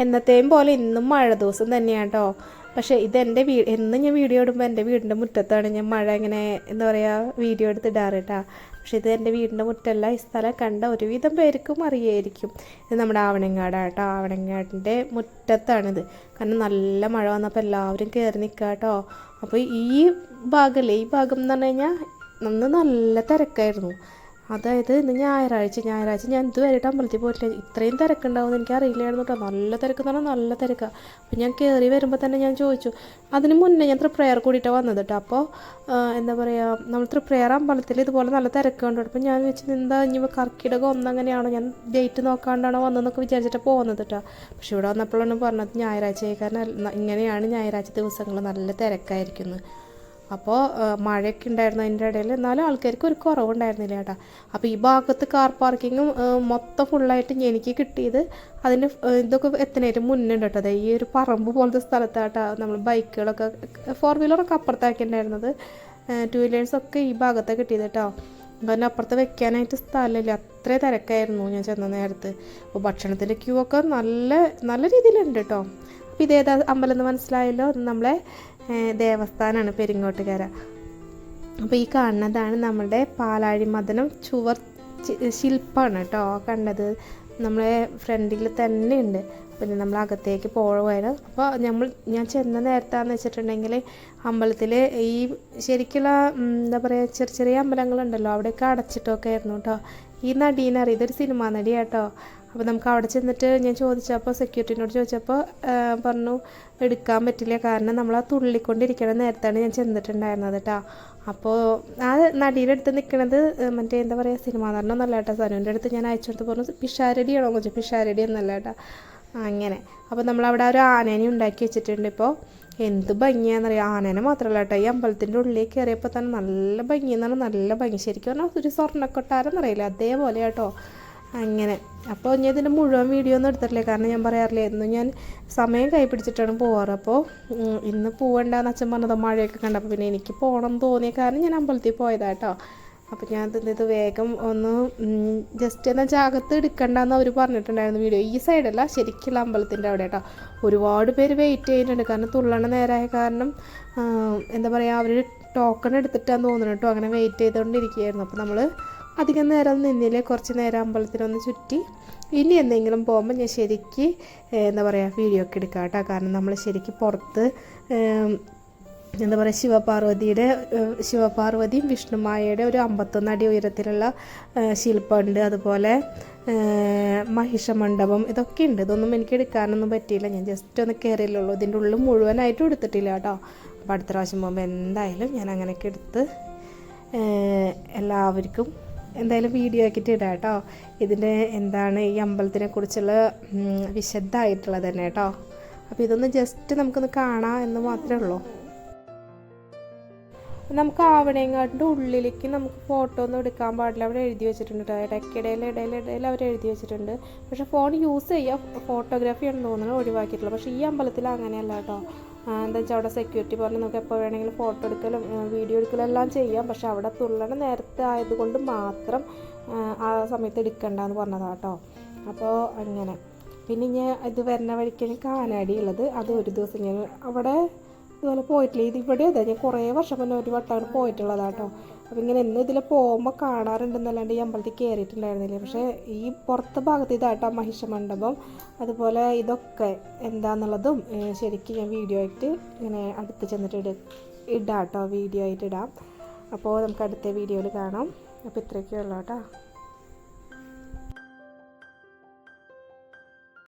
എന്നത്തെയും പോലെ ഇന്നും മഴ ദിവസം തന്നെയാണ് കേട്ടോ പക്ഷേ ഇതെന്റെ വീ എന്നും ഞാൻ വീഡിയോ ഇടുമ്പോൾ എന്റെ വീടിന്റെ മുറ്റത്താണ് ഞാൻ മഴ ഇങ്ങനെ എന്താ പറയുക വീഡിയോ എടുത്ത് ഇടാറ് കേട്ടോ പക്ഷേ ഇത് എന്റെ വീടിന്റെ മുറ്റമല്ല ഈ സ്ഥലം കണ്ട ഒരുവിധം പേർക്കും അറിയായിരിക്കും. ഇത് നമ്മുടെ ആവണങ്ങാടാണ് കേട്ടോ ആവണങ്ങാടിന്റെ മുറ്റത്താണിത്. കാരണം നല്ല മഴ വന്നപ്പോൾ എല്ലാവരും കയറി നിൽക്കുക കേട്ടോ അപ്പോൾ ഈ ഭാഗമല്ലേ ഈ ഭാഗം എന്ന് പറഞ്ഞു കഴിഞ്ഞാൽ അന്ന് നല്ല തിരക്കായിരുന്നു. അതായത് ഇന്ന് ഞായറാഴ്ച ഞായറാഴ്ച ഞാൻ ഇതുവരെയായിട്ട് അമ്പലത്തിൽ പോയിട്ടില്ല. ഇത്രയും തിരക്കുണ്ടാവും എനിക്ക് അറിയില്ലായിരുന്നു കേട്ടോ. നല്ല തിരക്ക് എന്ന് പറഞ്ഞാൽ നല്ല തിരക്കാണ് അപ്പോൾ ഞാൻ കയറി വരുമ്പോൾ തന്നെ ഞാൻ ചോദിച്ചു അതിന് മുന്നേ ഞാൻ തൃപ്രയർ കൂടിയിട്ടാണ് വന്നത് കേട്ടോ അപ്പോൾ എന്താ പറയുക നമ്മൾ തൃപ്രയർ അമ്പലത്തിൽ ഇതുപോലെ നല്ല തിരക്കുണ്ട് കണ്ടു അപ്പോൾ ഞാൻ വെച്ച് എന്താ ഇനി കർക്കിടകം ഒന്നങ്ങനെയാണോ ഞാൻ ഡേറ്റ് നോക്കാണ്ടാണോ വന്നതെന്നൊക്കെ വിചാരിച്ചിട്ട് പോകുന്നത് കേട്ടോ പക്ഷെ ഇവിടെ വന്നപ്പോഴാണ് പറഞ്ഞത് ഞായറാഴ്ച കാരണം ഇങ്ങനെയാണ് ഞായറാഴ്ച ദിവസങ്ങൾ നല്ല തിരക്കായിരിക്കുന്നത് അപ്പോൾ മഴയൊക്കെ ഉണ്ടായിരുന്നു അതിന്റെ ഇടയിൽ. എന്നാലും ആൾക്കാർക്ക് ഒരു കുറവുണ്ടായിരുന്നില്ല കേട്ടോ. അപ്പോൾ ഈ ഭാഗത്ത് കാർ പാർക്കിങ്ങും മൊത്തം ഫുള്ളായിട്ട് എനിക്ക് കിട്ടിയത് അതിന് ഇതൊക്കെ എത്തുന്നതിന് മുന്നേ ഉണ്ട് കേട്ടോ. ഈ ഒരു പറമ്പ് പോലത്തെ സ്ഥലത്താട്ടോ നമ്മൾ ബൈക്കുകളൊക്കെ ഫോർ വീലറൊക്കെ അപ്പുറത്താക്കിയിട്ടുണ്ടായിരുന്നത് ടു വീലേഴ്സൊക്കെ ഈ ഭാഗത്താണ് കിട്ടിയത് കേട്ടോ. കാരണം അപ്പുറത്ത് വെക്കാനായിട്ട് സ്ഥലമില്ല. അത്രേ തിരക്കായിരുന്നു ഞാൻ ചെന്ന നേരത്ത്. അപ്പോൾ ഭക്ഷണത്തിന്റെ ക്യൂ ഒക്കെ നല്ല നല്ല രീതിയിലുണ്ട് കേട്ടോ. അപ്പോൾ ഇതേതാ അമ്പലം എന്ന് മനസ്സിലായല്ലോ? നമ്മളെ ദേവസ്ഥാനമാണ് പെരിങ്ങോട്ടുകര. അപ്പോൾ ഈ കാണുന്നതാണ് നമ്മുടെ പാലാഴി മദനം ചുവർ ശില്പമാണ് കേട്ടോ. കണ്ടത് നമ്മളെ ഫ്രണ്ടിൽ തന്നെ ഉണ്ട്. പിന്നെ നമ്മൾ അകത്തേക്ക് പോകുമായിരുന്നു അപ്പോൾ നമ്മൾ ഞാൻ ചെന്ന നേരത്താന്ന് വെച്ചിട്ടുണ്ടെങ്കിൽ അമ്പലത്തിൽ ഈ ശരിക്കുള്ള എന്താ പറയുക ചെറിയ ചെറിയ അമ്പലങ്ങളുണ്ടല്ലോ. അവിടെയൊക്കെ അടച്ചിട്ടൊക്കെ ആയിരുന്നു കേട്ടോ. ഈ നടീനറി ഇതൊരു സിനിമാ നടിയാട്ടോ. അപ്പോൾ നമുക്ക് അവിടെ ചെന്നിട്ട് ഞാൻ ചോദിച്ചപ്പോൾ സെക്യൂരിറ്റിനോട് ചോദിച്ചപ്പോൾ പറഞ്ഞു എടുക്കാൻ പറ്റില്ല. കാരണം നമ്മൾ ആ തുള്ളിക്കൊണ്ടിരിക്കണ നേരത്താണ് ഞാൻ ചെന്നിട്ടുണ്ടായിരുന്നത് കേട്ടോ അപ്പോൾ ആ നടിയുടെ നിൽക്കുന്നത് മറ്റേ എന്താ പറയുക സിനിമാ നല്ല കേട്ടോ സനുവിന്റെ അടുത്ത് ഞാൻ അയച്ചു കൊടുത്ത് പറഞ്ഞു പിഷാരടിയാണോ? ചോദിച്ചു. പിഷാരടി എന്നല്ല കേട്ടോ അങ്ങനെ. അപ്പോൾ നമ്മളവിടെ ഒരു ആനേനെ ഉണ്ടാക്കി വെച്ചിട്ടുണ്ട് ഇപ്പോൾ എന്ത് ഭംഗിയാണെന്നറിയാം ആനേനെ മാത്രമല്ല കേട്ടോ ഈ അമ്പലത്തിന്റെ ഉള്ളിലേക്ക് കയറിയപ്പോൾ തന്നെ നല്ല ഭംഗി എന്നാണ് നല്ല ഭംഗി. ശരിക്കും പറഞ്ഞാൽ ഒരു സ്വർണക്കൊട്ടാരം എന്നറിയില്ല. അതേപോലെ കേട്ടോ അങ്ങനെ. അപ്പോൾ ഞാൻ ഇതിന്റെ മുഴുവൻ വീഡിയോ ഒന്നും എടുത്തിട്ടില്ല. കാരണം ഞാൻ പറയാറില്ല എന്നും ഞാൻ സമയം കൈ പിടിച്ചിട്ടാണ് പോവാറ് അപ്പോൾ ഇന്ന് പോവണ്ടെന്ന് അച്ഛൻ പറഞ്ഞത് മഴയൊക്കെ കണ്ടപ്പോൾ പിന്നെ എനിക്ക് പോകണം തോന്നിയ കാരണം ഞാൻ അമ്പലത്തിൽ പോയതാട്ടോ അപ്പോൾ ഞാൻ ഇത് വേഗം ഒന്ന് ജസ്റ്റ് എന്നാൽ ജാഗ്രത എടുക്കണ്ടെന്ന് അവർ പറഞ്ഞിട്ടുണ്ടായിരുന്നു വീഡിയോ ഈ സൈഡല്ല ശരിക്കുള്ള അമ്പലത്തിന്റെ അവിടെ കേട്ടോ ഒരുപാട് പേര് വെയിറ്റ് ചെയ്യുന്നുണ്ട്. കാരണം തുള്ളണ നേരായ കാരണം എന്താ പറയുക അവർ ടോക്കൺ എടുത്തിട്ടാന്ന് തോന്നുന്നു കേട്ടോ അങ്ങനെ വെയിറ്റ് ചെയ്തുകൊണ്ടിരിക്കുകയായിരുന്നു അപ്പോൾ നമ്മൾ അധികം നേരം നിന്നില്ല? കുറച്ച് നേരം അമ്പലത്തിലൊന്ന് ചുറ്റി. ഇനി എന്തെങ്കിലും പോകുമ്പോൾ ഞാൻ ശരിക്ക് എന്താ പറയുക വീഡിയോ ഒക്കെ എടുക്കാം കേട്ടോ. കാരണം നമ്മൾ ശരിക്ക് പുറത്ത് എന്താ പറയുക ശിവപാർവതിയുടെ ശിവപാർവതിയും വിഷ്ണുമായയുടെ ഒരു അമ്പത്തൊന്ന് അടി ഉയരത്തിലുള്ള ശില്പമുണ്ട്. അതുപോലെ മഹിഷമണ്ഡപം ഇതൊക്കെ ഉണ്ട്. ഇതൊന്നും എനിക്ക് എടുക്കാനൊന്നും പറ്റിയില്ല. ഞാൻ ജസ്റ്റ് ഒന്ന് കയറിയുള്ളൂ ഇതിന്റെ ഉള്ളിൽ മുഴുവനായിട്ടും എടുത്തിട്ടില്ല കേട്ടോ. അപ്പോൾ അടുത്ത പ്രാവശ്യം പോകുമ്പോൾ എന്തായാലും ഞാൻ അങ്ങനെയൊക്കെ എടുത്ത് എല്ലാവർക്കും എന്തായാലും വീഡിയോ ആക്കിയിട്ട് ഇടാം കേട്ടോ. ഇതിന്റെ എന്താണ് ഈ അമ്പലത്തിനെ കുറിച്ചുള്ള വിശദമായിട്ടുള്ളത് തന്നെ കേട്ടോ. അപ്പോൾ ഇതൊന്ന് ജസ്റ്റ് നമുക്കൊന്ന് കാണാം എന്ന് മാത്രമേ ഉള്ളൂ. നമുക്ക് ആവണേങ്ങാട്ടിന്റെ ഉള്ളിലേക്ക് നമുക്ക് ഫോട്ടോ ഒന്നും എടുക്കാൻ പാടില്ല. അവിടെ എഴുതി വെച്ചിട്ടുണ്ട് കേട്ടോ. ഇടയ്ക്കിടയിൽ ഇടയിൽ ഇടയിൽ അവർ എഴുതി വെച്ചിട്ടുണ്ട്. പക്ഷേ ഫോൺ യൂസ് ചെയ്യുക ഫോട്ടോഗ്രാഫി ആണെന്ന് എന്നാണ് ഒഴിവാക്കിയിട്ടുള്ളത് പക്ഷേ ഈ അമ്പലത്തിൽ അങ്ങനെയല്ല കേട്ടോ. എന്താ വെച്ചാൽ അവിടെ സെക്യൂരിറ്റി പറഞ്ഞ് നമുക്ക് എപ്പോൾ വേണമെങ്കിലും ഫോട്ടോ എടുക്കലും വീഡിയോ എടുക്കലും എല്ലാം ചെയ്യാം. പക്ഷെ അവിടെ തുള്ളണ നേരത്തെ ആയതുകൊണ്ട് മാത്രം ആ സമയത്ത് എടുക്കണ്ടെന്ന് പറഞ്ഞതാണ് കേട്ടോ അപ്പോൾ അങ്ങനെ. പിന്നെ ഞാൻ ഇത് വരുന്ന വഴിക്കാണ് കാനാടി ഉള്ളത് അത് ഒരു ദിവസം ഞാൻ അവിടെ ഇതുപോലെ പോയിട്ടില്ല. ഇത് ഇവിടെ അതെ ഞാൻ കുറേ വർഷം മുന്നേ ഒരു വട്ടമാണ് അവിടെ കേട്ടോ അപ്പോൾ ഇങ്ങനെ എന്ന് ഇതിൽ പോകുമ്പോൾ കാണാറുണ്ടെന്നല്ലാണ്ട് ഈ അമ്പലത്തിൽ കയറിയിട്ടുണ്ടായിരുന്നില്ല പക്ഷേ ഈ പുറത്ത് ഭാഗത്ത് ഇതാട്ടോ മഹിഷമണ്ഡപം അതുപോലെ ഇതൊക്കെ എന്താണെന്നുള്ളതും ശരിക്കും ഞാൻ വീഡിയോ ആയിട്ട് ഇങ്ങനെ അടുത്ത് ചെന്നിട്ട് ഇടാം കേട്ടോ വീഡിയോ ആയിട്ട് ഇടാം. അപ്പോൾ നമുക്ക് അടുത്ത വീഡിയോയിൽ കാണാം. അപ്പോൾ ഇത്രയൊക്കെ ഉള്ളൂ കേട്ടോ.